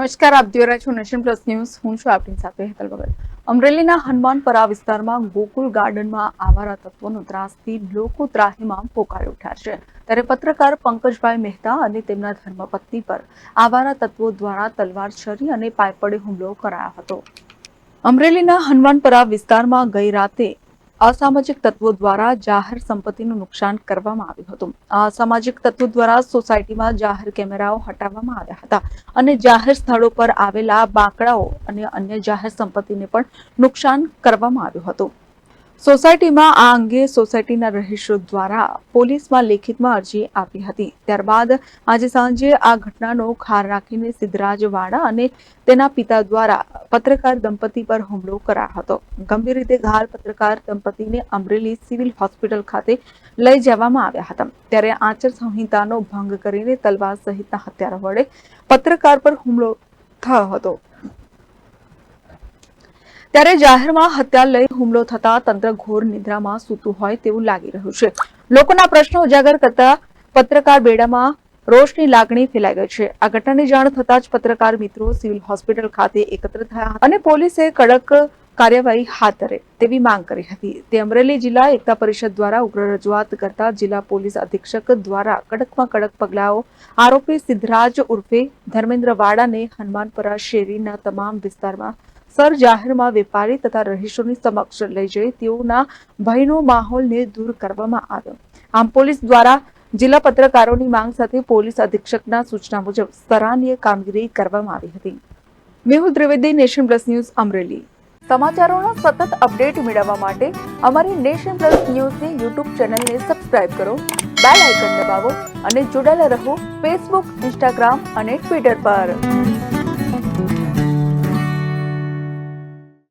નમસ્કાર, આપ જોઈ રહ્યા છો નેશન પ્લસ ન્યૂઝ. હું છું આપની સાથે હેતલ ભગત. અમરેલીના હનુમાનપરા વિસ્તારમાં ગોકુલ ગાર્ડનમાં આવારા તત્વોનો ત્રાસથી લોકો ત્રાહીમામ પોકારી ઉઠ્યા છે. ત્યારે પત્રકાર પંકજભાઈ મહેતા અને તેમના ધર્મપત્ની પર આવારા તત્વો દ્વારા તલવાર છરી અને પાયપડે હુમલો કરાયો હતો. અમરેલીના હનુમાનપરા વિસ્તારમાં ગઈ રાતે અસામાજિક તત્વો દ્વારા જાહેર સંપત્તિનું નુકસાન કરવામાં આવ્યું હતું. અસામાજિક તત્વો દ્વારા સોસાયટીમાં જાહેર કેમેરાઓ હટાવવામાં આવ્યા હતા અને જાહેર સ્થળો પર આવેલા બાંકડાઓ અને અન્ય જાહેર સંપત્તિને પણ નુકસાન કરવામાં આવ્યું હતું. સોસાયટીમાં આ અંગે સોસાયટીના રહીશો દ્વારા પોલીસમાં લેખિતમાં અરજી આપી હતી. ત્યારબાદ આજે સાંજે આ ઘટનાનો ખાર રાખીને સિદ્ધરાજ વાડા અને તેના પિતા દ્વારા પત્રકાર દંપતી પર હુમલો કરાયો હતો. ગંભીર રીતે ઘાયલ પત્રકાર દંપતીને અમરેલી સિવિલ હોસ્પિટલ ખાતે લઈ જવામાં આવ્યા હતા. ત્યારે આચાર સંહિતાનો ભંગ કરીને તલવાર સહિતના હત્યારા વડે પત્રકાર પર હુમલો થયો હતો. ત્યારે જાહેરમાં હત્યા લઈ હુમલો થતા તંત્ર ઘોર નિદ્રામાં સૂતું હોય તેવું લાગી રહ્યું છે. લોકોના પ્રશ્નો ઉજાગર કરતા પત્રકાર બેડામાં રોષની લાગણી ફેલાઈ ગઈ છે. આ ઘટનાની જાણ થતાં જ પત્રકાર મિત્રો સિવિલ હોસ્પિટલ ખાતે એકત્ર થયા અને પોલીસે કડક કાર્યવાહી હાથ ધરે તેવી માંગ કરી હતી. તે અમરેલી જિલ્લા એકતા પરિષદ દ્વારા ઉગ્ર રજૂઆત કરતા જિલ્લા પોલીસ અધિક્ષક દ્વારા કડકમાં કડક પગલાઓ આરોપી સિદ્ધરાજ ઉર્ફે ધર્મેન્દ્ર વાડાને હનુમાનપરા શેરીના તમામ વિસ્તારમાં સર, જાહેરમાં વેપારી તથા રહીશોની સમક્ષ લઈ જઈ તેઓના ભયનો માહોલને દૂર કરવામાં આવ્યો. આમ પોલીસ દ્વારા જિલ્લા પત્રકારોની માંગ સાથે પોલીસ અધિક્ષકના સૂચના મુજબ સરાહનીય કામગીરી કરવામાં આવી હતી. Mehul Trivedi, Nation Plus News, Amreli. સમાચારોના સતત અપડેટ મેળવવા માટે અમારી નેશન પ્લસ ન્યૂઝની યુટ્યુબ ચેનલને સબસ્ક્રાઇબ કરો, બેલ આઇકન દબાવો અને જોડાયેલા રહો ફેસબુક, ઇન્સ્ટાગ્રામ અને ટ્વિટર પર.